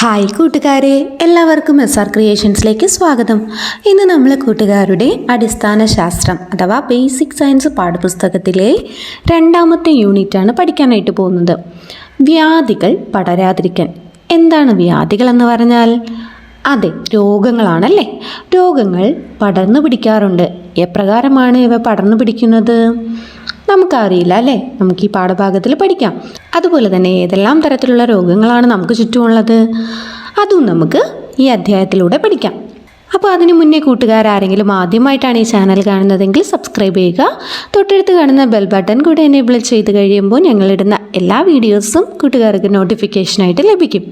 Hi കൂട്ടുകാരെ എല്ലാവർക്കും S R ക്രിയേഷൻസിലേക്ക് സ്വാഗതം. ഇന്ന് നമ്മൾ കൂട്ടുകാരുടെ അടിസ്ഥാന ശാസ്ത്രം അഥവാ ബേസിക് സയൻസ് പാഠപുസ്തകത്തിലെ രണ്ടാമത്തെ യൂണിറ്റാണ് പഠിക്കാനായിട്ട് പോകുന്നത്. വ്യാധികൾ പടരാതിരിക്കാൻ. എന്താണ് വ്യാധികൾ എന്ന് പറഞ്ഞാൽ? അതെ രോഗങ്ങളാണല്ലേ? രോഗങ്ങൾ പടർന്നു പിടിക്കാറുണ്ട്. എപ്രകാരമാണ് ഇവ പടർന്നു പിടിക്കുന്നത്? നമുക്കറിയില്ല അല്ലേ? നമുക്ക് ഈ പാഠഭാഗത്തിൽ പഠിക്കാം. അതുപോലെ തന്നെ ഏതെല്ലാം തരത്തിലുള്ള രോഗങ്ങളാണ് നമുക്ക് ചുറ്റുമുള്ളത്? അതും നമുക്ക് ഈ അധ്യായത്തിലൂടെ പഠിക്കാം. അപ്പോൾ അതിന് മുന്നേ കൂട്ടുകാരാരെങ്കിലും ആദ്യമായിട്ടാണ് ഈ ചാനൽ കാണുന്നതെങ്കിൽ സബ്സ്ക്രൈബ് ചെയ്യുക. തൊട്ടടുത്ത് കാണുന്ന ബെൽ ബട്ടൺ കൂടെ എനേബിൾ ചെയ്ത് കഴിയുമ്പോൾ ഞങ്ങളിടുന്ന എല്ലാ വീഡിയോസും കൂട്ടുകാർക്ക് നോട്ടിഫിക്കേഷനായിട്ട് ലഭിക്കും.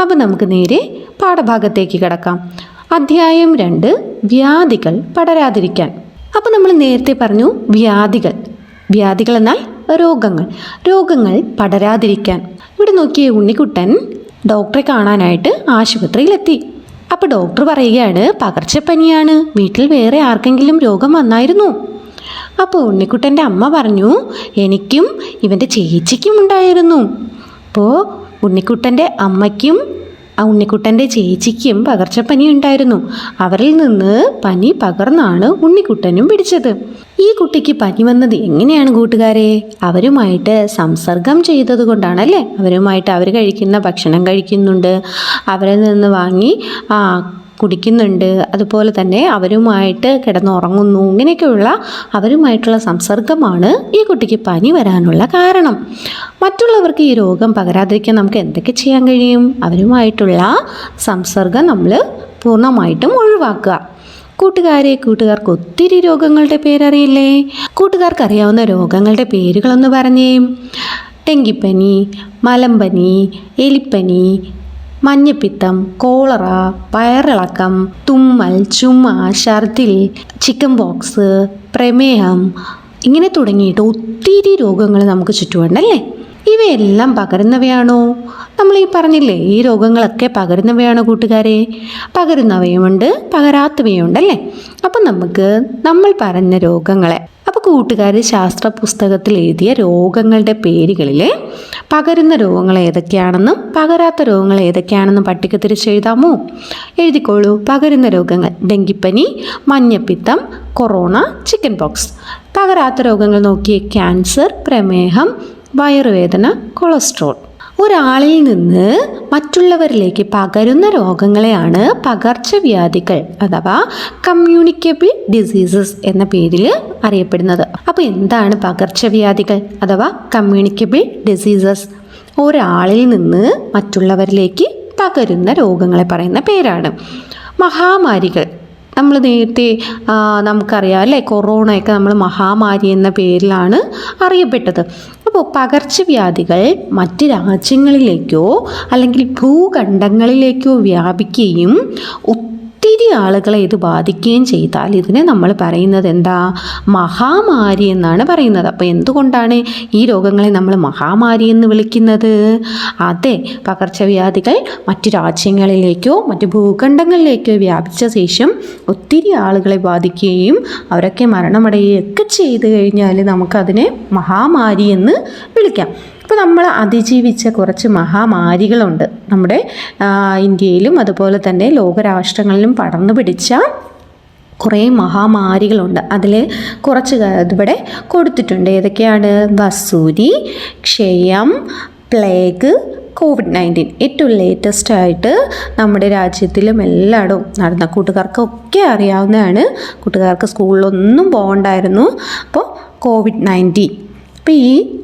അപ്പോൾ നമുക്ക് നേരെ പാഠഭാഗത്തേക്ക് കിടക്കാം. അധ്യായം രണ്ട് വ്യാധികൾ പടരാതിരിക്കാൻ. അപ്പോൾ നമ്മൾ നേരത്തെ പറഞ്ഞു വ്യാധികൾ. വ്യാധികൾ എന്നാൽ രോഗങ്ങൾ. രോഗങ്ങൾ പടരാതിരിക്കാൻ. ഇവിടെ നോക്കിയ ഉണ്ണിക്കുട്ടൻ ഡോക്ടറെ കാണാനായിട്ട് ആശുപത്രിയിലെത്തി. അപ്പോൾ ഡോക്ടർ പറയുകയാണ് പകർച്ചപ്പനിയാണ് വീട്ടിൽ വേറെ ആർക്കെങ്കിലും രോഗം വന്നായിരുന്നു. അപ്പോൾ ഉണ്ണിക്കുട്ടന്റെ അമ്മ പറഞ്ഞു എനിക്കും ഇവന്റെ ചേച്ചിക്കും ഉണ്ടായിരുന്നു. അപ്പോൾ ഉണ്ണിക്കുട്ടന്റെ അമ്മയ്ക്കും ആ ഉണ്ണിക്കുട്ടന്റെ ചേച്ചിക്കും പകർച്ചപ്പനി ഉണ്ടായിരുന്നു അവരിൽ നിന്ന് പനി പകർന്നാണ് ഉണ്ണിക്കുട്ടനും പിടിച്ചത്. ഈ കുട്ടിക്ക് പനി വന്നത് എങ്ങനെയാണ് കൂട്ടുകാരെ? അവരുമായിട്ട് സംസർഗം ചെയ്തത് കൊണ്ടാണല്ലേ അവരുമായിട്ട് അവർ കഴിക്കുന്ന ഭക്ഷണം കഴിക്കുന്നുണ്ട്. അവരിൽ നിന്ന് വാങ്ങി കുടിക്കുന്നുണ്ട്. അതുപോലെ തന്നെ അവരുമായിട്ട് കിടന്നുറങ്ങുന്നു. ഇങ്ങനെയൊക്കെയുള്ള അവരുമായിട്ടുള്ള സംസർഗമാണ് ഈ കുട്ടിക്ക് പനി വരാനുള്ള കാരണം. മറ്റുള്ളവർക്ക് ഈ രോഗം പകരാതിരിക്കാൻ നമുക്ക് എന്തൊക്കെ ചെയ്യാൻ കഴിയും? അവരുമായിട്ടുള്ള സംസർഗം നമ്മൾ പൂർണമായിട്ടും ഒഴിവാക്കുക. കൂട്ടുകാരെ കൂട്ടുകാർക്ക് ഒത്തിരി രോഗങ്ങളുടെ പേരറിയില്ലേ? കൂട്ടുകാർക്ക് അറിയാവുന്ന രോഗങ്ങളുടെ പേരുകളൊന്ന് പറഞ്ഞേ. ഡെങ്കിപ്പനി മലമ്പനി എലിപ്പനി മഞ്ഞപ്പിത്തം കോളറ വയറിളക്കം തുമ്മൽ ചുമ ഛർദിൽ ചിക്കൻ ബോക്സ് പ്രമേഹം ഇങ്ങനെ തുടങ്ങിയിട്ട് ഒത്തിരി രോഗങ്ങൾ നമുക്ക് ചുറ്റുമുണ്ടല്ലേ? ഇവയെല്ലാം പകരുന്നവയാണോ? നമ്മൾ ഈ പറഞ്ഞില്ലേ ഈ രോഗങ്ങളൊക്കെ പകരുന്നവയാണോ കൂട്ടുകാരെ? പകരുന്നവയുമുണ്ട് പകരാത്തവയുണ്ടല്ലേ അപ്പം നമുക്ക് നമ്മൾ പറഞ്ഞ രോഗങ്ങളെ. അപ്പോൾ കൂട്ടുകാർ ശാസ്ത്ര പുസ്തകത്തിൽ എഴുതിയ രോഗങ്ങളുടെ പേരുകളിൽ പകരുന്ന രോഗങ്ങൾ ഏതൊക്കെയാണെന്നും പകരാത്ത രോഗങ്ങൾ ഏതൊക്കെയാണെന്നും പട്ടിക തിരിച്ചെഴുതാമോ എഴുതിക്കോളൂ. പകരുന്ന രോഗങ്ങൾ. ഡെങ്കിപ്പനി മഞ്ഞപ്പിത്തം കൊറോണ ചിക്കൻ പോക്സ്. പകരാത്ത രോഗങ്ങൾ നോക്കിയ ക്യാൻസർ പ്രമേഹം വയറുവേദന കൊളസ്ട്രോൾ. ഒരാളിൽ നിന്ന് മറ്റുള്ളവരിലേക്ക് പകരുന്ന രോഗങ്ങളെയാണ് പകർച്ചവ്യാധികൾ അഥവാ കമ്മ്യൂണിക്കബിൾ ഡിസീസസ് എന്ന പേരിൽ അറിയപ്പെടുന്നത്. അപ്പോൾ എന്താണ് പകർച്ചവ്യാധികൾ അഥവാ കമ്മ്യൂണിക്കബിൾ ഡിസീസസ് ഒരാളിൽ നിന്ന് മറ്റുള്ളവരിലേക്ക് പകരുന്ന രോഗങ്ങളെ പറയുന്ന പേരാണ്. മഹാമാരികൾ നമ്മൾ നേരത്തെ നമുക്കറിയാം അല്ലേ? കൊറോണയൊക്കെ നമ്മൾ മഹാമാരി എന്ന പേരിലാണ് അറിയപ്പെട്ടത്. അപ്പോൾ പകർച്ചവ്യാധികൾ മറ്റ് രാജ്യങ്ങളിലേക്കോ അല്ലെങ്കിൽ ഭൂഖണ്ഡങ്ങളിലേക്കോ വ്യാപിക്കുകയും ഒത്തിരി ആളുകളെ ഇത് ബാധിക്കുകയും ചെയ്താൽ ഇതിനെ നമ്മൾ പറയുന്നത് എന്താ? മഹാമാരി എന്നാണ് പറയുന്നത്. അപ്പോൾ എന്തുകൊണ്ടാണ് ഈ രോഗങ്ങളെ നമ്മൾ മഹാമാരി എന്ന് വിളിക്കുന്നത്? അതെ പകർച്ചവ്യാധികൾ മറ്റു രാജ്യങ്ങളിലേക്കോ മറ്റു ഭൂഖണ്ഡങ്ങളിലേക്കോ വ്യാപിച്ച ശേഷം ഒത്തിരി ആളുകളെ ബാധിക്കുകയും അവരൊക്കെ മരണമടയുകയൊക്കെ ചെയ്തു കഴിഞ്ഞാൽ നമുക്കതിനെ മഹാമാരി എന്ന് വിളിക്കാം. ഇപ്പോൾ നമ്മൾ അതിജീവിച്ച കുറച്ച് മഹാമാരികളുണ്ട്. നമ്മുടെ ഇന്ത്യയിലും അതുപോലെ തന്നെ ലോകരാഷ്ട്രങ്ങളിലും പടർന്നു പിടിച്ച കുറേ മഹാമാരികളുണ്ട്. അതിൽ കുറച്ച് ഇവിടെ കൊടുത്തിട്ടുണ്ട്. ഏതൊക്കെയാണ്? വസൂരി ക്ഷയം പ്ലേഗ് കോവിഡ് നയന്റീൻ. ഏറ്റവും ലേറ്റസ്റ്റ് ആയിട്ട് നമ്മുടെ രാജ്യത്തിലും എല്ലായിടവും നടന്ന കൂട്ടുകാർക്കൊക്കെ അറിയാവുന്നതാണ്. കൂട്ടുകാർക്ക് സ്കൂളിലൊന്നും പോകണ്ടായിരുന്നു. അപ്പോൾ കോവിഡ് നയന്റീൻ. അപ്പോൾ ഈ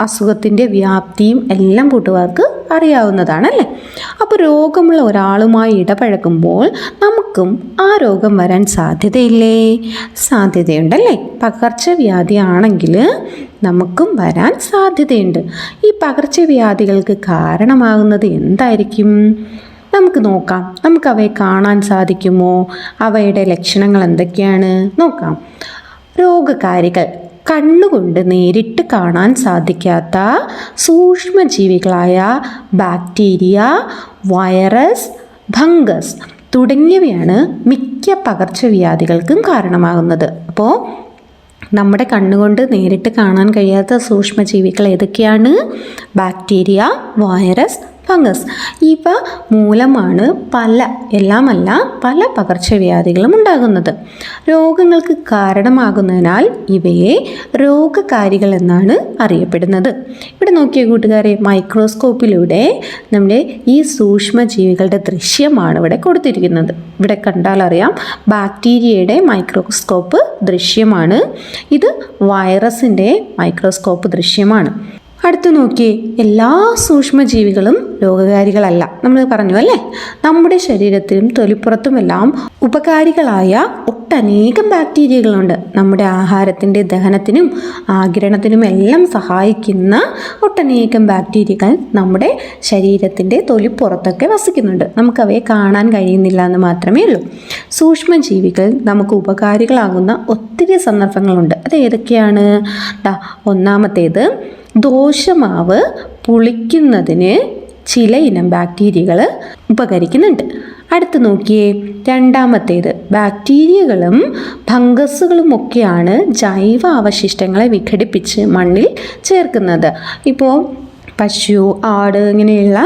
അസുഖത്തിന്റെ വ്യാപ്തിയും എല്ലാം കൂട്ടുകാർക്ക് അറിയാവുന്നതാണല്ലേ? അപ്പോൾ രോഗമുള്ള ഒരാളുമായി ഇടപഴകുമ്പോൾ നമുക്കും ആ രോഗം വരാൻ സാധ്യതയില്ലേ? സാധ്യതയുണ്ടല്ലേ? പകർച്ചവ്യാധി ആണെങ്കിൽ നമുക്കും വരാൻ സാധ്യതയുണ്ട്. ഈ പകർച്ചവ്യാധികൾക്ക് കാരണമാകുന്നത് എന്തായിരിക്കും? നമുക്ക് നോക്കാം. നമുക്ക് അവയെ കാണാൻ സാധിക്കുമോ? അവയുടെ ലക്ഷണങ്ങൾ എന്തൊക്കെയാണ്? നോക്കാം. രോഗകാരികൾ കണ്ണുകൊണ്ട് നേരിട്ട് കാണാൻ സാധിക്കാത്ത സൂക്ഷ്മജീവികളായ ബാക്ടീരിയ വൈറസ് ഫംഗസ് തുടങ്ങിയവയാണ് മിക്ക പകർച്ചവ്യാധികൾക്കും കാരണമാകുന്നത്. അപ്പോൾ നമ്മുടെ കണ്ണുകൊണ്ട് നേരിട്ട് കാണാൻ കഴിയാത്ത സൂക്ഷ്മജീവികൾ ഏതൊക്കെയാണ്? Bacteria virus fungus. ഇവ മൂലമാണ് പല എല്ലാമല്ല പല പകർച്ചവ്യാധികളും ഉണ്ടാകുന്നത്. രോഗങ്ങൾക്ക് കാരണമാകുന്നതിനാൽ ഇവയെ രോഗകാരികൾ എന്നാണ് അറിയപ്പെടുന്നത്. ഇവിടെ നോക്കിയ കൂട്ടുകാരെ മൈക്രോസ്കോപ്പിലൂടെ നമ്മുടെ ഈ സൂക്ഷ്മജീവികളുടെ ദൃശ്യമാണ് ഇവിടെ കൊടുത്തിരിക്കുന്നത്. ഇവിടെ കണ്ടാൽ അറിയാം ബാക്ടീരിയയുടെ മൈക്രോസ്കോപ്പ് ദൃശ്യമാണ്. ഇത് വൈറസിന്റെ മൈക്രോസ്കോപ്പ് ദൃശ്യമാണ്. അടുത്ത് നോക്കിയേ എല്ലാ സൂക്ഷ്മജീവികളും രോഗകാരികളല്ല. നമ്മൾ പറഞ്ഞു അല്ലേ? നമ്മുടെ ശരീരത്തിലും തൊലിപ്പുറത്തുമെല്ലാം ഉപകാരികളായ ഒട്ടനേകം ബാക്ടീരിയകളുണ്ട്. നമ്മുടെ ആഹാരത്തിന്റെ ദഹനത്തിനും ആഗിരണത്തിനും എല്ലാം സഹായിക്കുന്ന ഒട്ടനേകം ബാക്ടീരിയകൾ നമ്മുടെ ശരീരത്തിന്റെ തൊലിപ്പുറത്തൊക്കെ വസിക്കുന്നുണ്ട്. നമുക്കവയെ കാണാൻ കഴിയുന്നില്ല എന്ന് മാത്രമേ ഉള്ളൂ. സൂക്ഷ്മജീവികൾ നമുക്ക് ഉപകാരികളാകുന്ന ഒത്തിരി സന്ദർഭങ്ങളുണ്ട്. അത് ഏതൊക്കെയാണ്? ഒന്നാമത്തേത് ദോശമാവ് പുളിക്കുന്നതിന് ചില ഇനം ബാക്ടീരിയകൾ ഉപകരിക്കുന്നുണ്ട്. അടുത്ത് നോക്കിയേ രണ്ടാമത്തേത് ബാക്ടീരിയകളും ഫംഗസുകളുമൊക്കെയാണ് ജൈവ അവശിഷ്ടങ്ങളെ വിഘടിപ്പിച്ച് മണ്ണിൽ ചേർക്കുന്നത്. ഇപ്പോൾ പശു ആട് ഇങ്ങനെയുള്ള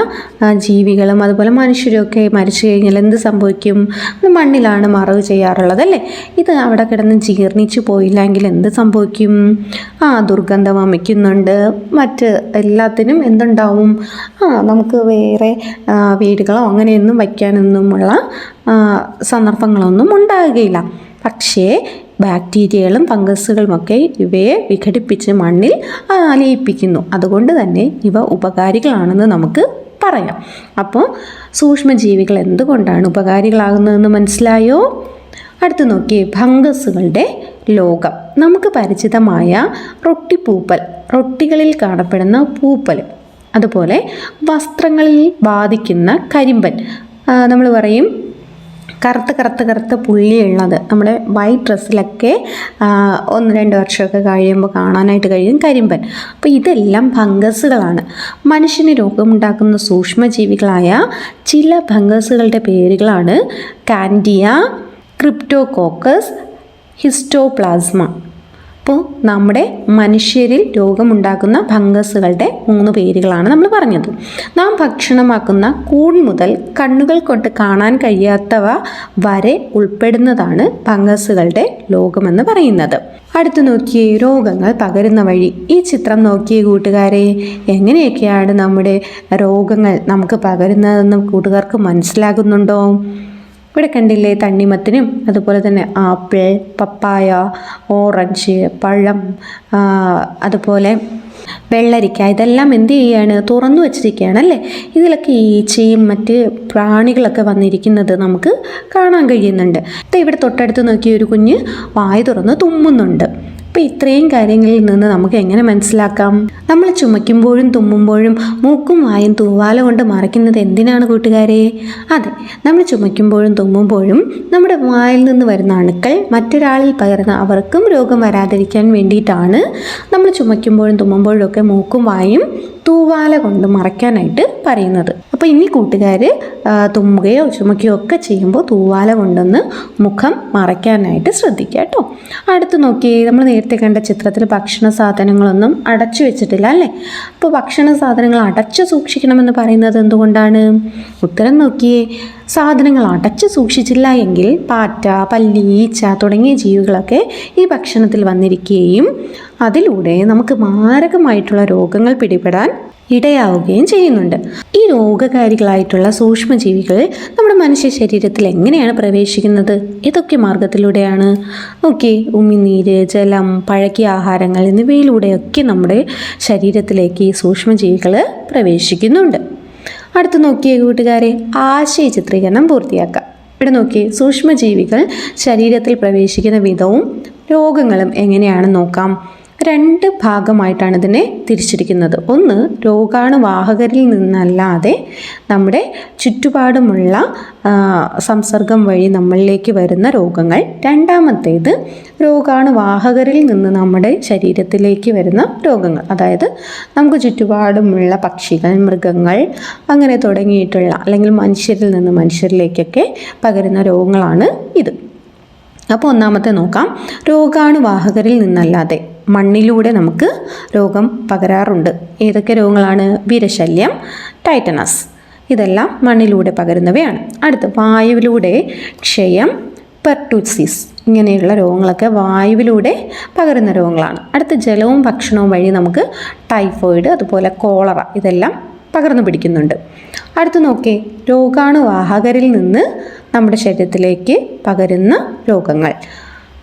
ജീവികളും അതുപോലെ മനുഷ്യരൊക്കെ മരിച്ചു കഴിഞ്ഞാൽ എന്ത് സംഭവിക്കും? മണ്ണിലാണ് മറവ് ചെയ്യാറുള്ളത് അല്ലേ? ഇത് അവിടെ കിടന്ന് ജീർണിച്ചു പോയില്ലെങ്കിൽ എന്ത് സംഭവിക്കും? ആ ദുർഗന്ധം വമിക്കുന്നുണ്ട് മറ്റ് എല്ലാത്തിനും എന്തുണ്ടാവും? ആ നമുക്ക് വേറെ വീടുകളോ അങ്ങനെയൊന്നും വയ്ക്കാനൊന്നുമുള്ള സന്ദർഭങ്ങളൊന്നും ഉണ്ടാകുകയില്ല. പക്ഷേ ബാക്ടീരിയകളും ഫംഗസുകളുമൊക്കെ ഇവയെ വിഘടിപ്പിച്ച് മണ്ണിൽ അലയിപ്പിക്കുന്നു. അതുകൊണ്ട് തന്നെ ഇവ ഉപകാരികളാണെന്ന് നമുക്ക് പറയാം. അപ്പോൾ സൂക്ഷ്മജീവികൾ എന്തുകൊണ്ടാണ് ഉപകാരികളാകുന്നതെന്ന് മനസ്സിലായോ? അടുത്ത് നോക്കിയേ ഫംഗസുകളുടെ ലോകം. നമുക്ക് പരിചിതമായ റൊട്ടിപ്പൂപ്പൽ റൊട്ടികളിൽ കാണപ്പെടുന്ന പൂപ്പൽ. അതുപോലെ വസ്ത്രങ്ങളിൽ ബാധിക്കുന്ന കരിമ്പൻ. നമ്മൾ പറയും കറുത്ത കറുത്ത് കറുത്ത് പുള്ളിയുള്ളത്. നമ്മുടെ വൈറ്റ് ഡ്രസ്സിലൊക്കെ ഒന്ന് രണ്ട് വർഷമൊക്കെ കഴിയുമ്പോൾ കാണാനായിട്ട് കഴിയും കരിമ്പൻ. അപ്പോൾ ഇതെല്ലാം ഫംഗസുകളാണ്. മനുഷ്യന് രോഗമുണ്ടാക്കുന്ന സൂക്ഷ്മജീവികളായ ചില ഫംഗസുകളുടെ പേരുകളാണ് കാൻഡിയ ക്രിപ്റ്റോകോക്കസ് ഹിസ്റ്റോപ്ലാസ്മ. അപ്പോൾ നമ്മുടെ മനുഷ്യരിൽ രോഗമുണ്ടാക്കുന്ന ഫംഗസുകളുടെ മൂന്ന് പേരുകളാണ് നമ്മൾ പറഞ്ഞത്. നാം ഭക്ഷണമാക്കുന്ന കൂൺ മുതൽ കണ്ണുകൾ കൊണ്ട് കാണാൻ കഴിയാത്തവ വരെ ഉൾപ്പെടുന്നതാണ് ഫംഗസുകളുടെ ലോകമെന്ന് പറയുന്നത്. അടുത്ത് നോക്കിയേ രോഗങ്ങൾ പകരുന്ന വഴി. ഈ ചിത്രം നോക്കിയേ കൂട്ടുകാരെ എങ്ങനെയൊക്കെയാണ് നമ്മുടെ രോഗങ്ങൾ നമുക്ക് പകരുന്നതെന്ന് കൂട്ടുകാർക്ക് മനസ്സിലാകുന്നുണ്ടോ? ഇവിടെ കണ്ടില്ലേ തണ്ണിമത്തിനും അതുപോലെ തന്നെ ആപ്പിൾ പപ്പായ ഓറഞ്ച് പഴം അതുപോലെ വെള്ളരിക്ക ഇതെല്ലാം എന്ത് ചെയ്യാണ്? തുറന്നു വച്ചിരിക്കുകയാണ് അല്ലേ? ഇതിലൊക്കെ ഈച്ചയും മറ്റ് പ്രാണികളൊക്കെ വന്നിരിക്കുന്നത് നമുക്ക് കാണാൻ കഴിയുന്നുണ്ട്. ദേ ഇവിടെ തൊട്ടടുത്ത് നോക്കിയ ഒരു കുഞ്ഞ് വായ തുറന്ന് തുമ്മുന്നുണ്ട്. അപ്പോൾ ഇത്രയും കാര്യങ്ങളിൽ നിന്ന് നമുക്ക് എങ്ങനെ മനസ്സിലാക്കാം? നമ്മൾ ചുമയ്ക്കുമ്പോഴും തുമ്മുമ്പോഴും മൂക്കും വായും തൂവാല കൊണ്ട് മറയ്ക്കുന്നത് എന്തിനാണ് കൂട്ടുകാരെ? അതെ നമ്മൾ ചുമയ്ക്കുമ്പോഴും തുമ്മുമ്പോഴും നമ്മുടെ വായിൽ നിന്ന് വരുന്ന അണുക്കൾ മറ്റൊരാളിൽ പകർന്ന് അവർക്കും രോഗം വരാതിരിക്കാൻ വേണ്ടിയിട്ടാണ് നമ്മൾ ചുമയ്ക്കുമ്പോഴും തുമ്മുമ്പോഴും ഒക്കെ മൂക്കും വായും തൂവാല കൊണ്ട് മറയ്ക്കാനായിട്ട് പറയുന്നത്. അപ്പോൾ ഇനി കൂട്ടുകാർ തുമ്മുകയോ ചുമക്കുകയോ ഒക്കെ ചെയ്യുമ്പോൾ തൂവാല കൊണ്ടൊന്ന് മുഖം മറയ്ക്കാനായിട്ട് ശ്രദ്ധിക്കുക കേട്ടോ. അടുത്ത് നോക്കി നമ്മൾ നേരത്തെ കണ്ട ചിത്രത്തിൽ ഭക്ഷണ സാധനങ്ങളൊന്നും അടച്ചു വെച്ചിട്ടില്ല അല്ലേ? അപ്പോൾ ഭക്ഷണ സാധനങ്ങൾ അടച്ചു സൂക്ഷിക്കണമെന്ന് പറയുന്നത് എന്തുകൊണ്ടാണ്? ഉത്തരം നോക്കിയേ. സാധനങ്ങൾ അടച്ചു സൂക്ഷിച്ചില്ല എങ്കിൽ പാറ്റ പല്ലി ഈച്ച തുടങ്ങിയ ജീവികളൊക്കെ ഈ ഭക്ഷണത്തിൽ വന്നിരിക്കുകയും അതിലൂടെ നമുക്ക് മാരകമായിട്ടുള്ള രോഗങ്ങൾ പിടിപെടാൻ ഇടയാവുകയും ചെയ്യുന്നുണ്ട്. ഈ രോഗകാരികളായിട്ടുള്ള സൂക്ഷ്മജീവികൾ നമ്മുടെ മനുഷ്യ ശരീരത്തിൽ എങ്ങനെയാണ് പ്രവേശിക്കുന്നത്? ഏതൊക്കെ മാർഗത്തിലൂടെയാണ്? ഓക്കെ ഉമിനീര് ജലം പഴകിയ ആഹാരങ്ങൾ എന്നിവയിലൂടെയൊക്കെ നമ്മുടെ ശരീരത്തിലേക്ക് ഈ സൂക്ഷ്മജീവികൾ പ്രവേശിക്കുന്നുണ്ട്. അടുത്ത് നോക്കിയേ കൂട്ടുകാരെ ആശയ ചിത്രീകരണം പൂർത്തിയാക്കാം. ഇവിടെ നോക്കി സൂക്ഷ്മജീവികൾ ശരീരത്തിൽ പ്രവേശിക്കുന്ന വിധവും രോഗങ്ങളും എങ്ങനെയാണെന്ന് നോക്കാം. രണ്ട് ഭാഗമായിട്ടാണ് ഇതിനെ തിരിച്ചിരിക്കുന്നത്. ഒന്ന് രോഗാണുവാഹകരിൽ നിന്നല്ലാതെ നമ്മുടെ ചുറ്റുപാടുമുള്ള സംസർഗം വഴി നമ്മളിലേക്ക് വരുന്ന രോഗങ്ങൾ. രണ്ടാമത്തേത് രോഗാണുവാഹകരിൽ നിന്ന് നമ്മുടെ ശരീരത്തിലേക്ക് വരുന്ന രോഗങ്ങൾ. അതായത് നമുക്ക് ചുറ്റുപാടുമുള്ള പക്ഷികൾ മൃഗങ്ങൾ അങ്ങനെ തുടങ്ങിയിട്ടുള്ള അല്ലെങ്കിൽ മനുഷ്യരിൽ നിന്ന് മനുഷ്യരിലേക്കൊക്കെ പകരുന്ന രോഗങ്ങളാണ് ഇത്. അപ്പോൾ ഒന്നാമത്തെ നോക്കാം. രോഗാണുവാഹകരിൽ നിന്നല്ലാതെ മണ്ണിലൂടെ നമുക്ക് രോഗം പകരാറുണ്ട്. ഏതൊക്കെ രോഗങ്ങളാണ്? വിരശല്യം ടൈറ്റനസ്. ഇതെല്ലാം മണ്ണിലൂടെ പകരുന്നവയാണ്. അടുത്ത് വായുവിലൂടെ ക്ഷയം പെർട്ടൂസിസ്. ഇങ്ങനെയുള്ള രോഗങ്ങളൊക്കെ വായുവിലൂടെ പകരുന്ന രോഗങ്ങളാണ്. അടുത്ത ജലവും ഭക്ഷണവും വഴി നമുക്ക് ടൈഫോയിഡ് അതുപോലെ കോളറ ഇതെല്ലാം പകർന്നു പിടിക്കുന്നുണ്ട്. അടുത്ത് നോക്കേ രോഗാണുവാഹകരിൽ നിന്ന് നമ്മുടെ ശരീരത്തിലേക്ക് പകരുന്ന രോഗങ്ങൾ.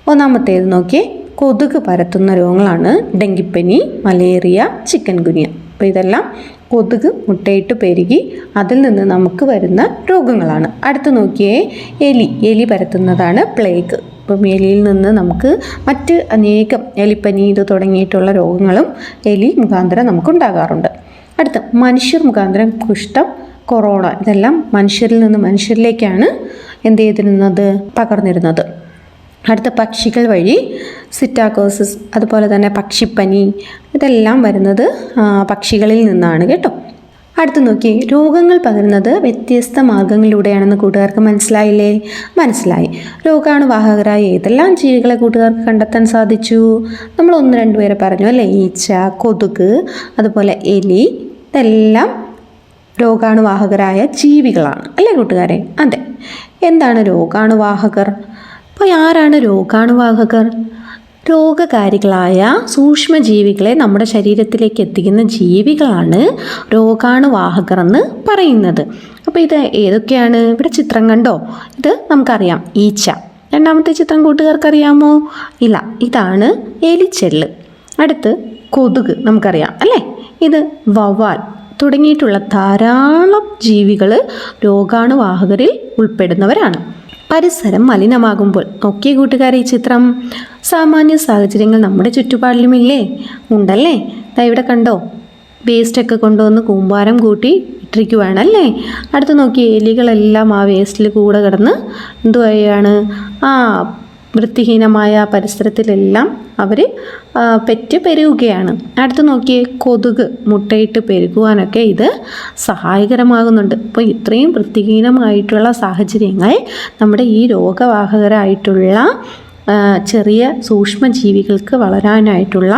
ഒന്നാമത്തേത് നോക്കി കൊതുക് പരത്തുന്ന രോഗങ്ങളാണ് ഡെങ്കിപ്പനി മലേറിയ ചിക്കൻ ഗുനിയ. അപ്പോൾ ഇതെല്ലാം കൊതുക് മുട്ടയിട്ട് പെരുകി അതിൽ നിന്ന് നമുക്ക് വരുന്ന രോഗങ്ങളാണ്. അടുത്ത് നോക്കിയേ എലി. എലി പരത്തുന്നതാണ് പ്ലേഗ്. ഇപ്പം എലിയിൽ നിന്ന് നമുക്ക് മറ്റ് അനേകം എലിപ്പനി ഇത് തുടങ്ങിയിട്ടുള്ള രോഗങ്ങളും എലി മുഖാന്തരം നമുക്കുണ്ടാകാറുണ്ട്. അടുത്ത മനുഷ്യർ മുഖാന്തരം കുഷ്ഠം കൊറോണ ഇതെല്ലാം മനുഷ്യരിൽ നിന്ന് മനുഷ്യരിലേക്കാണ് എന്ത് ചെയ്തിരുന്നത്? പകർന്നിരുന്നത്. അടുത്ത പക്ഷികൾ വഴി സിറ്റാക്കോസിസ് അതുപോലെ തന്നെ പക്ഷിപ്പനി ഇതെല്ലാം വരുന്നത് പക്ഷികളിൽ നിന്നാണ് കേട്ടോ. അടുത്ത് നോക്കി രോഗങ്ങൾ പകരുന്നത് വ്യത്യസ്ത മാർഗങ്ങളിലൂടെയാണെന്ന് കൂട്ടുകാർക്ക് മനസ്സിലായില്ലേ? മനസ്സിലായി. രോഗാണുവാഹകരായ ഏതെല്ലാം ജീവികളെ കൂട്ടുകാർക്ക് കണ്ടെത്താൻ സാധിച്ചു? നമ്മൾ ഒന്ന് രണ്ടുപേരെ പറഞ്ഞു അല്ലേ? ഈച്ച കൊതുക് അതുപോലെ എലി ഇതെല്ലാം രോഗാണുവാഹകരായ ജീവികളാണ്. അല്ലേ കൂട്ടുകാരെ? അതെ. എന്താണ് രോഗാണുവാഹകർ? അപ്പോൾ ആരാണ് രോഗാണുവാഹകർ? രോഗകാരികളായ സൂക്ഷ്മജീവികളെ നമ്മുടെ ശരീരത്തിലേക്ക് എത്തിക്കുന്ന ജീവികളാണ് രോഗാണുവാഹകർ എന്ന് പറയുന്നത്. അപ്പോൾ ഇത് ഏതൊക്കെയാണ്? ഇവിടെ ചിത്രം കണ്ടോ? ഇത് നമുക്കറിയാം. ഈച്ച. രണ്ടാമത്തെ ചിത്രം കൂട്ടുകാർക്കറിയാമോ? ഇല്ല. ഇതാണ് എലിച്ചെല്ല്. അടുത്ത് കൊതുക് നമുക്കറിയാം അല്ലേ? ഇത് വവ്വാൽ. തുടങ്ങിയിട്ടുള്ള ധാരാളം ജീവികൾ രോഗാണുവാഹകരിൽ ഉൾപ്പെടുന്നവരാണ്. പരിസരം മലിനമാകുമ്പോൾ. നോക്കിയ കൂട്ടുകാരെ ഈ ചിത്രം. സാമാന്യ സാഹചര്യങ്ങൾ നമ്മുടെ ചുറ്റുപാടിലുമില്ലേ? ഉണ്ടല്ലേ? ദാ ഇവിടെ കണ്ടോ? വേസ്റ്റൊക്കെ കൊണ്ടുവന്ന് കൂമ്പാരം കൂട്ടി ഇട്ടിരിക്കുവാണല്ലേ? അടുത്ത് നോക്കി എലികളെല്ലാം ആ വേസ്റ്റിൽ കൂടെ കിടന്ന് എന്തുവയാണ് ആ വൃത്തിഹീനമായ പരിസരത്തിലെല്ലാം അവർ പെറ്റ് പെരുകുകയാണ്. അടുത്ത് നോക്കിയേ കൊതുക് മുട്ടയിട്ട് പെരുകുവാനൊക്കെ ഇത് സഹായകരമാകുന്നുണ്ട്. അപ്പോൾ ഇത്രയും വൃത്തിഹീനമായിട്ടുള്ള സാഹചര്യങ്ങൾ നമ്മുടെ ഈ രോഗവാഹകരായിട്ടുള്ള ചെറിയ സൂക്ഷ്മജീവികൾക്ക് വളരാനായിട്ടുള്ള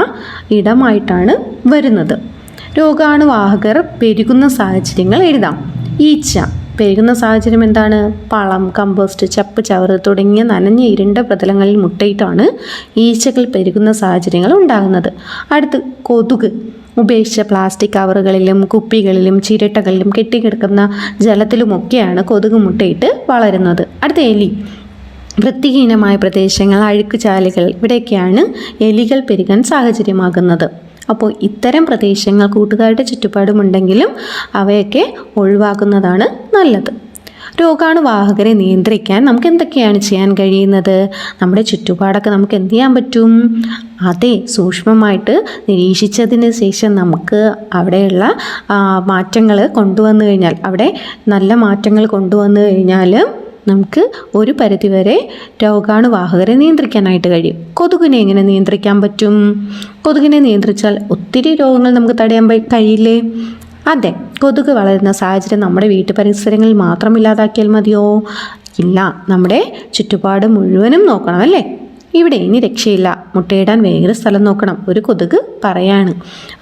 ഇടമായിട്ടാണ് വരുന്നത്. രോഗാണുവാഹകർ പെരുകുന്ന സാഹചര്യങ്ങൾ എഴുതാം. ഈച്ച. പെരുകുന്ന സാഹചര്യം എന്താണ്? പളം കമ്പോസ്റ്റ് ചപ്പ് ചവറ് തുടങ്ങിയ നനഞ്ഞ ഇരുണ്ട പ്രതലങ്ങളിൽ മുട്ടയിട്ടാണ് ഈച്ചകൾ പെരുകുന്ന സാഹചര്യങ്ങൾ ഉണ്ടാകുന്നത്. അടുത്ത് കൊതുക്. ഉപേക്ഷിച്ച പ്ലാസ്റ്റിക് കവറുകളിലും കുപ്പികളിലും ചിരട്ടകളിലും കെട്ടിക്കിടക്കുന്ന ജലത്തിലുമൊക്കെയാണ് കൊതുക് മുട്ടയിട്ട് വളരുന്നത്. അടുത്ത എലി. വൃത്തിഹീനമായ പ്രദേശങ്ങൾ അഴുക്കുചാലുകൾ ഇവിടെയൊക്കെയാണ് എലികൾ പെരുകാൻ സാഹചര്യമാകുന്നത്. അപ്പോൾ ഇത്തരം പ്രദേശങ്ങൾ കൂട്ടുകാരുടെ ചുറ്റുപാടുമുണ്ടെങ്കിലും അവയൊക്കെ ഒഴിവാക്കുന്നതാണ് നല്ലത്. രോഗാണുവാഹകരെ നിയന്ത്രിക്കാൻ നമുക്ക് എന്തൊക്കെയാണ് ചെയ്യാൻ കഴിയുന്നത്? നമ്മുടെ ചുറ്റുപാടൊക്കെ നമുക്ക് എന്ത് ചെയ്യാൻ പറ്റും? അതെ സൂക്ഷ്മമായിട്ട് നിരീക്ഷിച്ചതിന് ശേഷം നമുക്ക് അവിടെയുള്ള മാറ്റങ്ങൾ കൊണ്ടുവന്നു കഴിഞ്ഞാൽ അവിടെ നല്ല മാറ്റങ്ങൾ കൊണ്ടുവന്നു കഴിഞ്ഞാൽ നമുക്ക് ഒരു പരിധിവരെ രോഗാണുവാഹകരെ നിയന്ത്രിക്കാനായിട്ട് കഴിയും. കൊതുകിനെ എങ്ങനെ നിയന്ത്രിക്കാൻ പറ്റും? കൊതുകിനെ നിയന്ത്രിച്ചാൽ ഒത്തിരി രോഗങ്ങൾ നമുക്ക് തടയാൻ കഴിയില്ലേ? അതെ കൊതുക് വളരുന്ന സാഹചര്യം നമ്മുടെ വീട്ടു പരിസരങ്ങളിൽ മാത്രം ഇല്ലാതാക്കിയാൽ മതിയോ? ഇല്ല നമ്മുടെ ചുറ്റുപാട് മുഴുവനും നോക്കണം അല്ലേ? ഇവിടെ ഇനി രക്ഷയില്ല. മുട്ടയിടാൻ വേറെ സ്ഥലം നോക്കണം. ഒരു കൊതുക് പറയാണ്.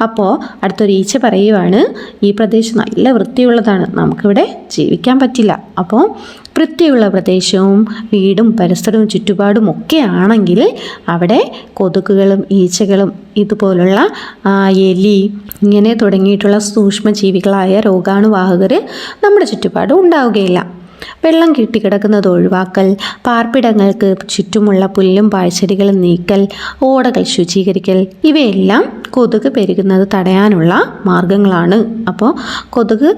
അപ്പോൾ അടുത്തൊരു ഈച്ച പറയുവാണ് ഈ പ്രദേശം നല്ല വൃത്തിയുള്ളതാണ്. നമുക്കിവിടെ ജീവിക്കാൻ പറ്റില്ല. അപ്പോൾ വൃത്തിയുള്ള പ്രദേശവും വീടും പരിസരവും ചുറ്റുപാടും ഒക്കെ ആണെങ്കിൽ അവിടെ കൊതുകുകളും ഈച്ചകളും ഇതുപോലുള്ള എലി ഇങ്ങനെ തുടങ്ങിയിട്ടുള്ള സൂക്ഷ്മജീവികളായ രോഗാണുവാഹകർ നമ്മുടെ ചുറ്റുപാടും ഉണ്ടാവുകയില്ല. വെള്ളം കെട്ടിക്കിടക്കുന്നത് ഒഴിവാക്കൽ പാർപ്പിടങ്ങൾക്ക് ചുറ്റുമുള്ള പുല്ലും പാഴ്ചെടികളും നീക്കൽ ഓടകൾ ശുചീകരിക്കൽ. ഇവയെല്ലാം കൊതുക് പെരുകുന്നത് തടയാനുള്ള മാർഗങ്ങളാണ്. അപ്പോൾ കൊതുക്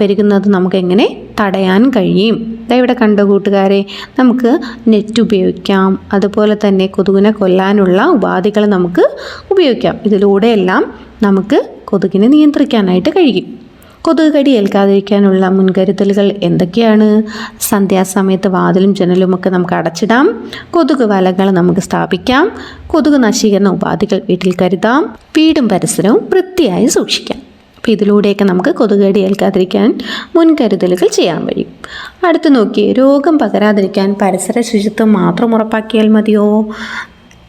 പെരുകുന്നത് നമുക്കെങ്ങനെ തടയാൻ കഴിയും? ഇവിടെ കണ്ട കൂട്ടുകാരെ നമുക്ക് നെറ്റ് ഉപയോഗിക്കാം. അതുപോലെ തന്നെ കൊതുകിനെ കൊല്ലാനുള്ള ഉപാധികൾ നമുക്ക് ഉപയോഗിക്കാം. ഇതിലൂടെയെല്ലാം നമുക്ക് കൊതുകിനെ നിയന്ത്രിക്കാനായിട്ട് കഴിയും. കൊതുക് കടി ഏൽക്കാതിരിക്കാനുള്ള മുൻകരുതലുകൾ എന്തൊക്കെയാണ്? സന്ധ്യാസമയത്ത് വാതിലും ജനലും ഒക്കെ നമുക്ക് അടച്ചിടാം. കൊതുക് വലകൾ നമുക്ക് സ്ഥാപിക്കാം. കൊതുക് നശീകരണ ഉപാധികൾ വീട്ടിൽ കരുതാം. വീടും പരിസരവും വൃത്തിയായി സൂക്ഷിക്കാം. അപ്പോൾ ഇതിലൂടെയൊക്കെ നമുക്ക് കൊതുക് കടി ഏൽക്കാതിരിക്കാൻ മുൻകരുതലുകൾ ചെയ്യാൻ കഴിയും. അടുത്ത് നോക്കി രോഗം പകരാതിരിക്കാൻ പരിസര ശുചിത്വം മാത്രം ഉറപ്പാക്കിയാൽ മതിയോ?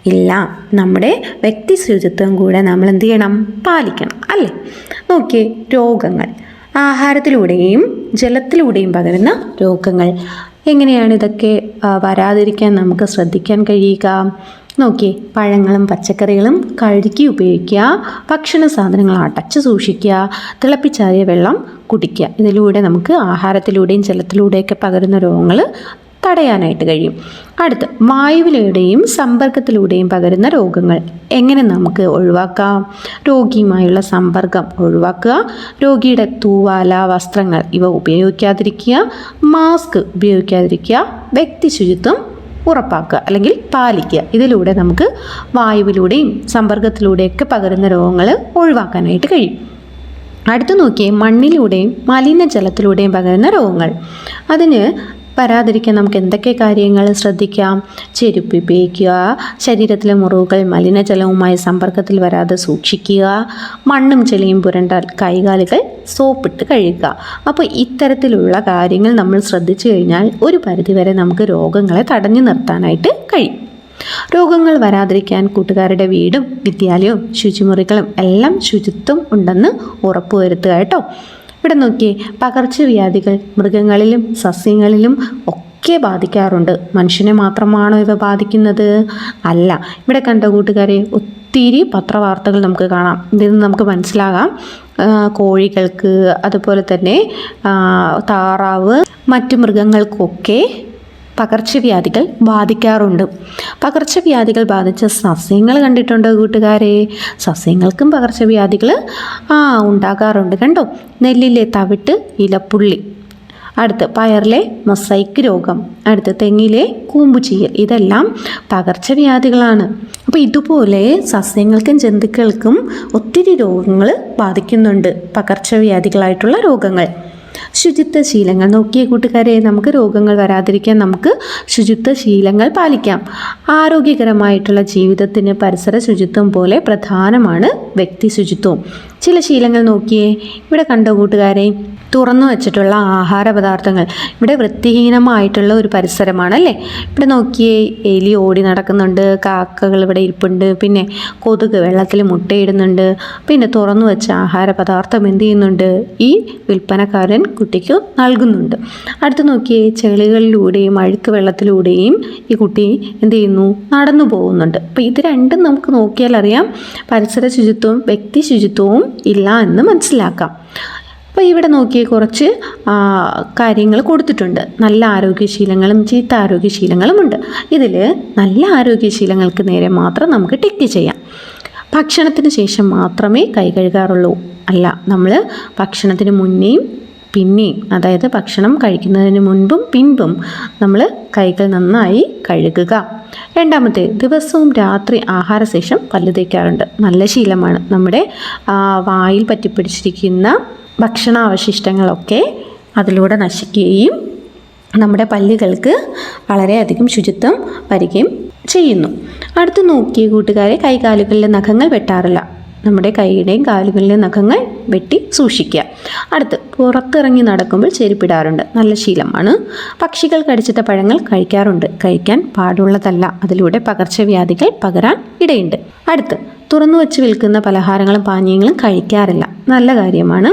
ഇല്ല. നമ്മുടെ വ്യക്തി ശുചിത്വം കൂടെ നമ്മൾ എന്ത് ചെയ്യണം? പാലിക്കണം അല്ലേ? നോക്കിയേ രോഗങ്ങൾ. ആഹാരത്തിലൂടെയും ജലത്തിലൂടെയും പകരുന്ന രോഗങ്ങൾ. എങ്ങനെയാണ് ഇതൊക്കെ വരാതിരിക്കാൻ നമുക്ക് ശ്രദ്ധിക്കാൻ കഴിയുക? നോക്കിയേ പഴങ്ങളും പച്ചക്കറികളും കഴുകി ഉപയോഗിക്കുക ഭക്ഷണ സാധനങ്ങൾ അടച്ചു സൂക്ഷിക്കുക തിളപ്പിച്ചാറിയ വെള്ളം കുടിക്കുക. ഇതിലൂടെ നമുക്ക് ആഹാരത്തിലൂടെയും ജലത്തിലൂടെയൊക്കെ പകരുന്ന രോഗങ്ങൾ തടയാനായിട്ട് കഴിയും. അടുത്ത് വായുവിലൂടെയും സമ്പർക്കത്തിലൂടെയും പകരുന്ന രോഗങ്ങൾ. എങ്ങനെ നമുക്ക് ഒഴിവാക്കാം? രോഗിയുമായുള്ള സമ്പർക്കം ഒഴിവാക്കുക. രോഗിയുടെ തൂവാല വസ്ത്രങ്ങൾ ഇവ ഉപയോഗിക്കാതിരിക്കുക. മാസ്ക് ഉപയോഗിക്കാതിരിക്കുക. വ്യക്തി ശുചിത്വം ഉറപ്പാക്കുക അല്ലെങ്കിൽ പാലിക്കുക. ഇതിലൂടെ നമുക്ക് വായുവിലൂടെയും സമ്പർക്കത്തിലൂടെയൊക്കെ പകരുന്ന രോഗങ്ങൾ ഒഴിവാക്കാനായിട്ട് കഴിയും. അടുത്ത് നോക്കിയേ മണ്ണിലൂടെയും മലിനജലത്തിലൂടെയും പകരുന്ന രോഗങ്ങൾ. അതിന് വരാതിരിക്കാൻ നമുക്ക് എന്തൊക്കെ കാര്യങ്ങൾ ശ്രദ്ധിക്കാം? ചെരുപ്പ് ഉപയോഗിക്കുക ശരീരത്തിലെ മുറിവുകൾ മലിനജലവുമായി സമ്പർക്കത്തിൽ വരാതെ സൂക്ഷിക്കുക മണ്ണും ചെളിയും പുരണ്ടാൽ കൈകാലുകൾ സോപ്പിട്ട് കഴുകുക. അപ്പോൾ ഇത്തരത്തിലുള്ള കാര്യങ്ങൾ നമ്മൾ ശ്രദ്ധിച്ചു കഴിഞ്ഞാൽ ഒരു പരിധിവരെ നമുക്ക് രോഗങ്ങളെ തടഞ്ഞു നിർത്താനായിട്ട് കഴിയും. രോഗങ്ങൾ വരാതിരിക്കാൻ കൂട്ടുകാരുടെ വീടും വിദ്യാലയവും ശുചിമുറികളും എല്ലാം ശുചിത്വം ഉണ്ടെന്ന് ഉറപ്പുവരുത്തുക കേട്ടോ. ഇവിടെ നോക്കിയേ പകർച്ചവ്യാധികൾ മൃഗങ്ങളിലും സസ്യങ്ങളിലും ഒക്കെ ബാധിക്കാറുണ്ട്. മനുഷ്യനെ മാത്രമാണോ ഇവ ബാധിക്കുന്നത്? അല്ല. ഇവിടെ കണ്ട കൂട്ടുകാരെ ഒത്തിരി പത്രവാർത്തകൾ നമുക്ക് കാണാം. ഇതിൽ നിന്ന് നമുക്ക് മനസ്സിലാകാം. കോഴികൾക്ക് അതുപോലെ തന്നെ താറാവ് മറ്റു മൃഗങ്ങൾക്കൊക്കെ പകർച്ചവ്യാധികൾ ബാധിക്കാറുണ്ട്. പകർച്ചവ്യാധികൾ ബാധിച്ച സസ്യങ്ങൾ കണ്ടിട്ടുണ്ട് കൂട്ടുകാരെ? സസ്യങ്ങൾക്കും പകർച്ചവ്യാധികൾ ആ ഉണ്ടാകാറുണ്ട്. കണ്ടോ? നെല്ലിലെ തവിട്ട് ഇലപ്പുള്ളി. അടുത്ത് പയറിലെ മൊസൈക്ക് രോഗം. അടുത്ത് തെങ്ങിലെ കൂമ്പുചീയൽ ഇതെല്ലാം പകർച്ചവ്യാധികളാണ്. അപ്പോൾ ഇതുപോലെ സസ്യങ്ങൾക്കും ജന്തുക്കൾക്കും ഒത്തിരി രോഗങ്ങൾ ബാധിക്കുന്നുണ്ട്. പകർച്ചവ്യാധികളായിട്ടുള്ള രോഗങ്ങൾ. ശുചിത്വ ശീലങ്ങൾ. നോക്കിയ കൂട്ടുകാരെ നമുക്ക് രോഗങ്ങൾ വരാതിരിക്കാൻ നമുക്ക് ശുചിത്വ ശീലങ്ങൾ പാലിക്കാം. ആരോഗ്യകരമായിട്ടുള്ള ജീവിതത്തിന് പരിസര ശുചിത്വം പോലെ പ്രധാനമാണ് വ്യക്തി ശുചിത്വവും ചില ശീലങ്ങൾ നോക്കിയേ. ഇവിടെ കണ്ട കൂട്ടുകാരെ? തുറന്നു വച്ചിട്ടുള്ള ആഹാര പദാർത്ഥങ്ങൾ ഇവിടെ വൃത്തിഹീനമായിട്ടുള്ള ഒരു പരിസരമാണ് അല്ലേ ഇവിടെ നോക്കിയേ എലി ഓടി നടക്കുന്നുണ്ട് കാക്കകൾ ഇവിടെ ഇരിപ്പുണ്ട് പിന്നെ കൊതുക് വെള്ളത്തിൽ മുട്ടയിടുന്നുണ്ട് പിന്നെ തുറന്നു വെച്ച ആഹാര പദാർത്ഥം എന്ത് ചെയ്യുന്നുണ്ട്? ഈ വിൽപ്പനക്കാരൻ കുട്ടിക്ക് നൽകുന്നുണ്ട്. അടുത്ത് നോക്കിയേ ചെളികളിലൂടെയും അഴുക്ക് വെള്ളത്തിലൂടെയും ഈ കുട്ടി എന്ത് ചെയ്യുന്നു? നടന്നു പോകുന്നുണ്ട്. അപ്പോൾ ഇത് രണ്ടും നമുക്ക് നോക്കിയാൽ അറിയാം പരിസര ശുചിത്വവും വ്യക്തി ശുചിത്വവും ഇല്ല എന്ന് മനസ്സിലാക്കാം. അപ്പോൾ ഇവിടെ നോക്കിയേ കുറച്ച് കാര്യങ്ങൾ കൊടുത്തിട്ടുണ്ട്. നല്ല ആരോഗ്യശീലങ്ങളും ചീത്ത ആരോഗ്യശീലങ്ങളും ഉണ്ട്. ഇതിൽ നല്ല ആരോഗ്യശീലങ്ങൾക്ക് നേരെ മാത്രം നമുക്ക് ടിക്ക് ചെയ്യാം. ഭക്ഷണത്തിന് ശേഷം മാത്രമേ കൈ കഴുകാറുള്ളൂ. അല്ല നമ്മൾ ഭക്ഷണത്തിന് മുന്നേയും പിന്നെയും അതായത് ഭക്ഷണം കഴിക്കുന്നതിന് മുൻപും പിൻപും നമ്മൾ കൈകൾ നന്നായി കഴുകുക. രണ്ടാമത്തെ ദിവസവും രാത്രി ആഹാരശേഷം പല്ല് തേക്കാറുണ്ട്. നല്ല ശീലമാണ്. നമ്മുടെ വായിൽ പറ്റിപ്പിടിച്ചിരിക്കുന്ന ഭക്ഷണാവശിഷ്ടങ്ങളൊക്കെ അതിലൂടെ നശിക്കുകയും നമ്മുടെ പല്ലുകൾക്ക് വളരെയധികം ശുചിത്വം വരികയും ചെയ്യുന്നു. അടുത്ത് നോക്കിയ കൂട്ടുകാരെ കൈകാലുകളിലെ നഖങ്ങൾ വെട്ടാറില്ല. നമ്മുടെ കൈയുടെയും കാലുകളിലെയും നഖങ്ങൾ വെട്ടി സൂക്ഷിക്കുക. അടുത്ത് പുറത്തിറങ്ങി നടക്കുമ്പോൾ ചെരുപ്പിടാറുണ്ട്. നല്ല ശീലമാണ്. പക്ഷികൾ കടിച്ചിട്ട പഴങ്ങൾ കഴിക്കാറുണ്ട്. കഴിക്കാൻ പാടുള്ളതല്ല. അതിലൂടെ പകർച്ചവ്യാധികൾ പകരാൻ ഇടയുണ്ട്. അടുത്ത് തുറന്നു വെച്ച് വിൽക്കുന്ന പലഹാരങ്ങളും പാനീയങ്ങളും കഴിക്കാറില്ല. നല്ല കാര്യമാണ്.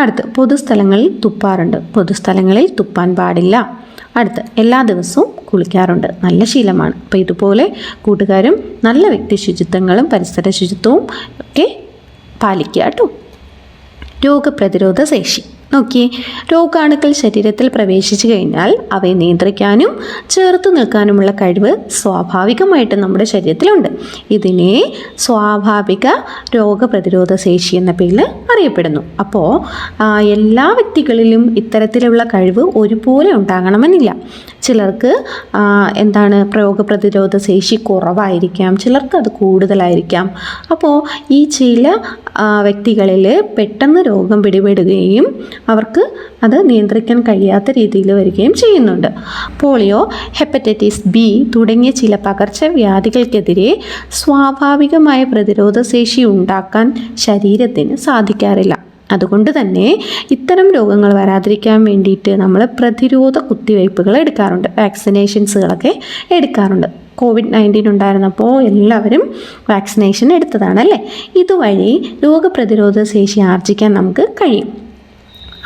അടുത്ത് പൊതുസ്ഥലങ്ങളിൽ തുപ്പാറുണ്ട്. പൊതുസ്ഥലങ്ങളിൽ തുപ്പാൻ പാടില്ല. അടുത്ത് എല്ലാ ദിവസവും കുളിക്കാറുണ്ട്. നല്ല ശീലമാണ്. അപ്പോൾ ഇതുപോലെ കൂട്ടുകാരും നല്ല വ്യക്തി ശുചിത്വങ്ങളും പരിസര ശുചിത്വവും ഒക്കെ പാലിക്കുക കേട്ടോ. രോഗപ്രതിരോധ ശേഷി. നോക്കിയേ രോഗാണുക്കൾ ശരീരത്തിൽ പ്രവേശിച്ചു കഴിഞ്ഞാൽ അവയെ നിയന്ത്രിക്കാനും ചേർത്ത് നിൽക്കാനുമുള്ള കഴിവ് സ്വാഭാവികമായിട്ട് നമ്മുടെ ശരീരത്തിലുണ്ട്. ഇതിനെ സ്വാഭാവിക രോഗപ്രതിരോധ ശേഷി എന്ന പേരിൽ അറിയപ്പെടുന്നു. അപ്പോൾ എല്ലാ വ്യക്തികളിലും ഇത്തരത്തിലുള്ള കഴിവ് ഒരുപോലെ ഉണ്ടാകണമെന്നില്ല. ചിലർക്ക് എന്താണ് രോഗപ്രതിരോധ ശേഷി കുറവായിരിക്കാം ചിലർക്ക് അത് കൂടുതലായിരിക്കാം. അപ്പോൾ ഈ ചില വ്യക്തികളിൽ പെട്ടെന്ന് രോഗം പിടിപെടുകയും അവർക്ക് അത് നിയന്ത്രിക്കാൻ കഴിയാത്ത രീതിയിൽ വരികയും ചെയ്യുന്നുണ്ട്. പോളിയോ ഹെപ്പറ്റൈറ്റിസ് ബി തുടങ്ങിയ ചില പകർച്ചവ്യാധികൾക്കെതിരെ സ്വാഭാവികമായ പ്രതിരോധ ശേഷി ഉണ്ടാക്കാൻ ശരീരത്തിന് സാധിക്കാറില്ല. അതുകൊണ്ട് തന്നെ ഇത്തരം രോഗങ്ങൾ വരാതിരിക്കാൻ വേണ്ടിയിട്ട് നമ്മൾ പ്രതിരോധ കുത്തിവയ്പ്പുകൾ എടുക്കാറുണ്ട്. വാക്സിനേഷൻസുകളൊക്കെ എടുക്കാറുണ്ട്. കോവിഡ് നയന്റീൻ ഉണ്ടായിരുന്നപ്പോൾ എല്ലാവരും വാക്സിനേഷൻ എടുത്തതാണല്ലേ? ഇതുവഴി രോഗപ്രതിരോധ ശേഷി ആർജിക്കാൻ നമുക്ക് കഴിയും.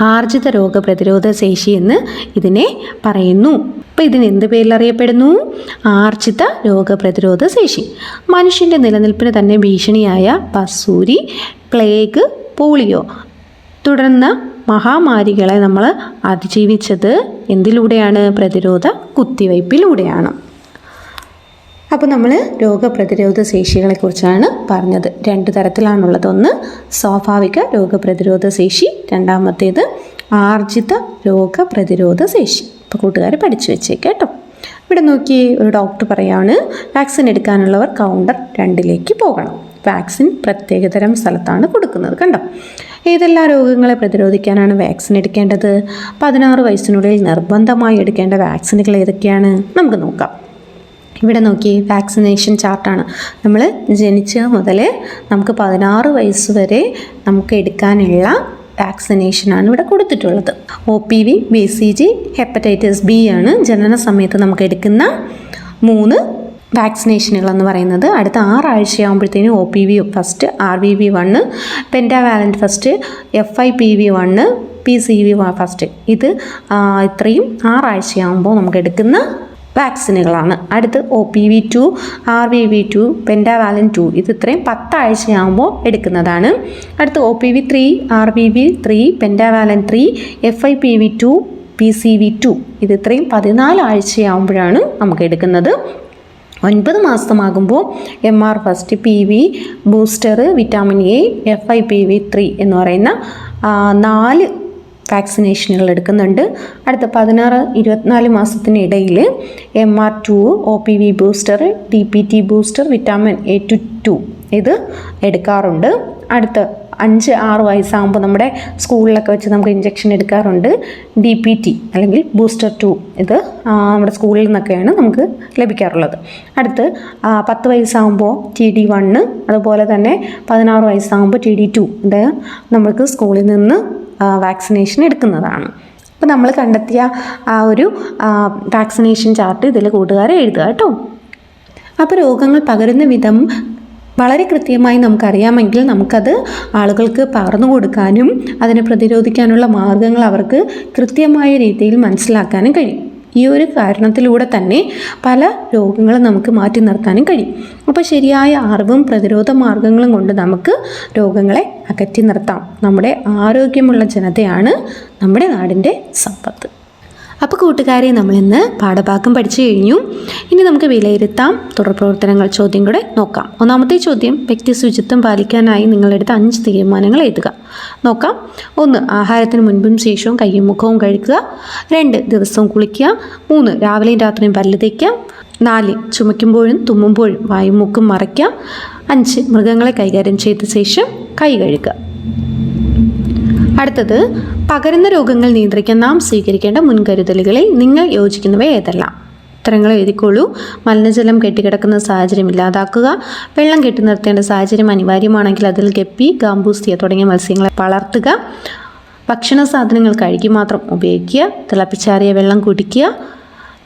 ആർജിത രോഗപ്രതിരോധ ശേഷി എന്ന് ഇതിനെ പറയുന്നു. അപ്പോൾ ഇതിന് എന്ത് പേരിൽ അറിയപ്പെടുന്നു ആർജിത രോഗപ്രതിരോധ ശേഷി. മനുഷ്യന്റെ നിലനിൽപ്പിന് തന്നെ ഭീഷണിയായ പസൂരി പ്ലേഗ് പോളിയോ തുടർന്ന് മഹാമാരികളെ നമ്മൾ അതിജീവിച്ചത് എന്തിലൂടെയാണ്? പ്രതിരോധ കുത്തിവയ്പ്പിലൂടെയാണ് അപ്പോൾ നമ്മൾ രോഗപ്രതിരോധ ശേഷികളെ കുറിച്ചാണ് പറഞ്ഞത്. രണ്ട് തരത്തിലാണുള്ളത് ഒന്ന് സ്വാഭാവിക രോഗപ്രതിരോധ ശേഷി. രണ്ടാമത്തേത് ആർജിത രോഗപ്രതിരോധ ശേഷി. അപ്പോൾ കൂട്ടുകാർ പഠിച്ചു വെച്ചേക്ക് കേട്ടോ. ഇവിടെ നോക്കി ഒരു ഡോക്ടർ പറയാണ് വാക്സിൻ എടുക്കാനുള്ളവർ കൗണ്ടർ രണ്ടിലേക്ക് പോകണം. വാക്സിൻ പ്രത്യേകതരം സ്ഥലത്താണ് കൊടുക്കുന്നത് കണ്ടോ? ഏതെല്ലാം രോഗങ്ങളെ പ്രതിരോധിക്കാനാണ് വാക്സിൻ എടുക്കേണ്ടത്? പതിനാറ് വയസ്സിനുള്ളിൽ നിർബന്ധമായി എടുക്കേണ്ട വാക്സിനുകൾ ഏതൊക്കെയാണ്? നമുക്ക് നോക്കാം. ഇവിടെ നോക്കി വാക്സിനേഷൻ ചാർട്ടാണ് നമ്മൾ ജനിച്ച മുതൽ നമുക്ക് പതിനാറ് വയസ്സ് വരെ നമുക്ക് എടുക്കാനുള്ള വാക്സിനേഷനാണ് ഇവിടെ കൊടുത്തിട്ടുള്ളത്. O P V B C G hepatitis B ആണ് ജനന സമയത്ത് നമുക്ക് എടുക്കുന്ന മൂന്ന് വാക്സിനേഷനുകൾ എന്ന് പറയുന്നത്. അടുത്ത ആറാഴ്ചയാകുമ്പോഴത്തേനും O P V first R V V one pentavalent first F I P V one P C V first ഇത് ഇത്രയും ആറാഴ്ചയാകുമ്പോൾ നമുക്ക് എടുക്കുന്ന വാക്സിനുകളാണ്. അടുത്ത് O P V two R V V two pentavalent two ഇത് ഇത്രയും പത്താഴ്ചയാകുമ്പോൾ എടുക്കുന്നതാണ്. അടുത്ത് O P V three R V V three pentavalent three F I P V two P C V two ഇത് ഇത്രയും പതിനാല് ആഴ്ചയാകുമ്പോഴാണ് നമുക്ക് എടുക്കുന്നത്. ഒൻപത് മാസമാകുമ്പോൾ M R first P V booster vitamin A F I P V three എന്ന് പറയുന്ന നാല് വാക്സിനേഷനുകൾ എടുക്കുന്നുണ്ട്. അടുത്ത പതിനാറ് ഇരുപത്തിനാല് മാസത്തിനിടയിൽ M R two O P V booster D P T booster vitamin A two two ഇത് എടുക്കാറുണ്ട്. അടുത്ത അഞ്ച് ആറ് വയസ്സാകുമ്പോൾ നമ്മുടെ സ്കൂളിലൊക്കെ വെച്ച് നമുക്ക് ഇഞ്ചക്ഷൻ എടുക്കാറുണ്ട്. ഡി പി ടി അല്ലെങ്കിൽ ബൂസ്റ്റർ ടു ഇത് നമ്മുടെ സ്കൂളിൽ നിന്നൊക്കെയാണ് നമുക്ക് ലഭിക്കാറുള്ളത്. അടുത്ത് പത്ത് വയസ്സാകുമ്പോൾ ടി ഡി വണ്ണ് അതുപോലെ തന്നെ പതിനാറ് വയസ്സാകുമ്പോൾ ടി ഡി ടു ഇത് നമുക്ക് സ്കൂളിൽ നിന്ന് വാക്സിനേഷൻ എടുക്കുന്നതാണ്. അപ്പോൾ നമ്മൾ കണ്ടെത്തിയ ആ ഒരു വാക്സിനേഷൻ ചാർട്ട് ഇതിൽ കൂട്ടുകാരെ എഴുതുക കേട്ടോ. അപ്പോൾ രോഗങ്ങൾ പകരുന്ന വിധം വളരെ കൃത്യമായി നമുക്കറിയാമെങ്കിൽ നമുക്കത് ആളുകൾക്ക് പകർന്നു കൊടുക്കാനും അതിനെ പ്രതിരോധിക്കാനുള്ള മാർഗങ്ങൾ അവർക്ക് കൃത്യമായ രീതിയിൽ മനസ്സിലാക്കാനും കഴിയും. ഈ ഒരു കാരണത്തിലൂടെ തന്നെ പല രോഗങ്ങളും നമുക്ക് മാറ്റി നിർത്താനും കഴിയും. അപ്പോൾ ശരിയായ അറിവും പ്രതിരോധ മാർഗങ്ങളും കൊണ്ട് നമുക്ക് രോഗങ്ങളെ അകറ്റി നിർത്താം. നമ്മുടെ ആരോഗ്യമുള്ള ജനതയാണ് നമ്മുടെ നാടിന്റെ സമ്പത്ത്. അപ്പോൾ കൂട്ടുകാരെ നമ്മൾ ഇന്ന് പാഠഭാഗം പഠിച്ചു കഴിഞ്ഞു. ഇനി നമുക്ക് വിലയിരുത്താം തുടർപ്രവർത്തനങ്ങൾ ചോദ്യം കൂടെ നോക്കാം. ഒന്നാമത്തെ ചോദ്യം വ്യക്തി ശുചിത്വം പാലിക്കാനായി നിങ്ങളെടുത്ത അഞ്ച് തീരുമാനങ്ങൾ എഴുതുക. നോക്കാം. ഒന്ന് ആഹാരത്തിന് മുൻപും ശേഷവും കയ്യും മുഖവും കഴിക്കുക രണ്ട് ദിവസവും കുളിക്കുക. മൂന്ന് രാവിലെയും രാത്രിയും പല്ല് തേക്കുക. നാല് ചുമയ്ക്കുമ്പോഴും തുമ്മുമ്പോഴും വായും മുക്കും മറയ്ക്കുക. അഞ്ച് മൃഗങ്ങളെ കൈകാര്യം ചെയ്ത ശേഷം കൈ കഴുകുക. അടുത്തത് പകരുന്ന രോഗങ്ങൾ നിയന്ത്രിക്കാൻ നാം സ്വീകരിക്കേണ്ട മുൻകരുതലുകളിൽ നിങ്ങൾ യോജിക്കുന്നവ ഏതെല്ലാം? ഉത്തരങ്ങൾ എഴുതിക്കോളൂ. മലിനജലം കെട്ടിക്കിടക്കുന്ന സാഹചര്യം ഇല്ലാതാക്കുക. വെള്ളം കെട്ടി നിർത്തേണ്ട സാഹചര്യം അനിവാര്യമാണെങ്കിൽ അതിൽ ഗപ്പി ഗാംബൂസ്തിയ തുടങ്ങിയ മത്സ്യങ്ങളെ വളർത്തുക. ഭക്ഷണ സാധനങ്ങൾ കഴുകി മാത്രം ഉപയോഗിക്കുക. തിളപ്പിച്ചാറിയ വെള്ളം കുടിക്കുക.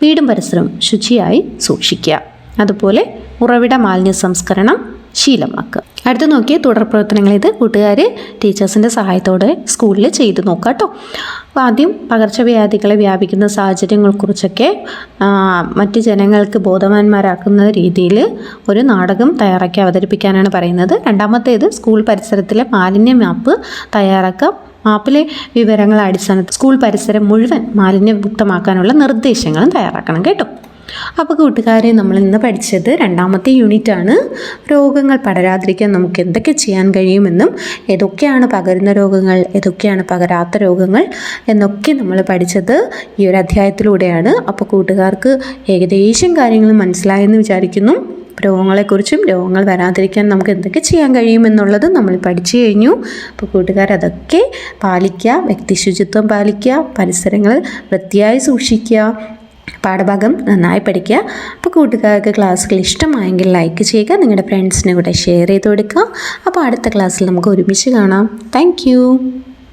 വീടും പരിസരവും ശുചിയായി സൂക്ഷിക്കുക. അതുപോലെ ഉറവിട മാലിന്യ സംസ്കരണം ശീലമാക്കുക. അടുത്ത് നോക്കിയ തുടർ പ്രവർത്തനങ്ങൾ ഇത് കൂട്ടുകാർ ടീച്ചേഴ്സിന്റെ സഹായത്തോടെ സ്കൂളിൽ ചെയ്ത് നോക്കുക കേട്ടോ അപ്പോൾ ആദ്യം പകർച്ചവ്യാധികളെ വ്യാപിക്കുന്ന സാഹചര്യങ്ങളെക്കുറിച്ചൊക്കെ മറ്റ് ജനങ്ങൾക്ക് ബോധവാന്മാരാക്കുന്ന രീതിയിൽ ഒരു നാടകം തയ്യാറാക്കി അവതരിപ്പിക്കാനാണ് പറയുന്നത്. രണ്ടാമത്തേത് സ്കൂൾ പരിസരത്തിലെ മാലിന്യ മാപ്പ് തയ്യാറാക്കുക. മാപ്പിലെ വിവരങ്ങൾ അടിസ്ഥാനത്തിൽ സ്കൂൾ പരിസരം മുഴുവൻ മാലിന്യമുക്തമാക്കാനുള്ള നിർദ്ദേശങ്ങളും തയ്യാറാക്കണം കേട്ടോ. അപ്പോൾ കൂട്ടുകാരെ നമ്മൾ ഇന്ന് പഠിച്ചത് രണ്ടാമത്തെ യൂണിറ്റ് ആണ് രോഗങ്ങൾ പടരാതിരിക്കാൻ നമുക്ക് എന്തൊക്കെ ചെയ്യാൻ കഴിയുമെന്നും ഏതൊക്കെയാണ് പകരുന്ന രോഗങ്ങൾ ഏതൊക്കെയാണ് പകരാത്ത രോഗങ്ങൾ എന്നൊക്കെ നമ്മൾ പഠിച്ചത് ഈ ഒരു അധ്യായത്തിലൂടെയാണ്. അപ്പോൾ കൂട്ടുകാർക്ക് ഏകദേശം കാര്യങ്ങൾ മനസ്സിലായെന്ന് വിചാരിക്കുന്നു. രോഗങ്ങളെക്കുറിച്ചും രോഗങ്ങൾ വരാതിരിക്കാൻ നമുക്ക് എന്തൊക്കെ ചെയ്യാൻ കഴിയുമെന്നുള്ളത് നമ്മൾ പഠിച്ചു കഴിഞ്ഞു. അപ്പോൾ കൂട്ടുകാർ അതൊക്കെ പാലിക്കുക വ്യക്തിശുചിത്വം പാലിക്കുക പരിസരങ്ങൾ വൃത്തിയായി സൂക്ഷിക്കുക പാഠഭാഗം നന്നായി പഠിക്കുക. അപ്പോൾ കൂട്ടുകാർക്ക് ക്ലാസ്സുകൾ ഇഷ്ടമായെങ്കിൽ ലൈക്ക് ചെയ്യുക നിങ്ങളുടെ ഫ്രണ്ട്സിനെ കൂടെ ഷെയർ ചെയ്ത് കൊടുക്കുക. അപ്പോൾ അടുത്ത ക്ലാസ്സിൽ നമുക്ക് ഒരുമിച്ച് കാണാം. താങ്ക്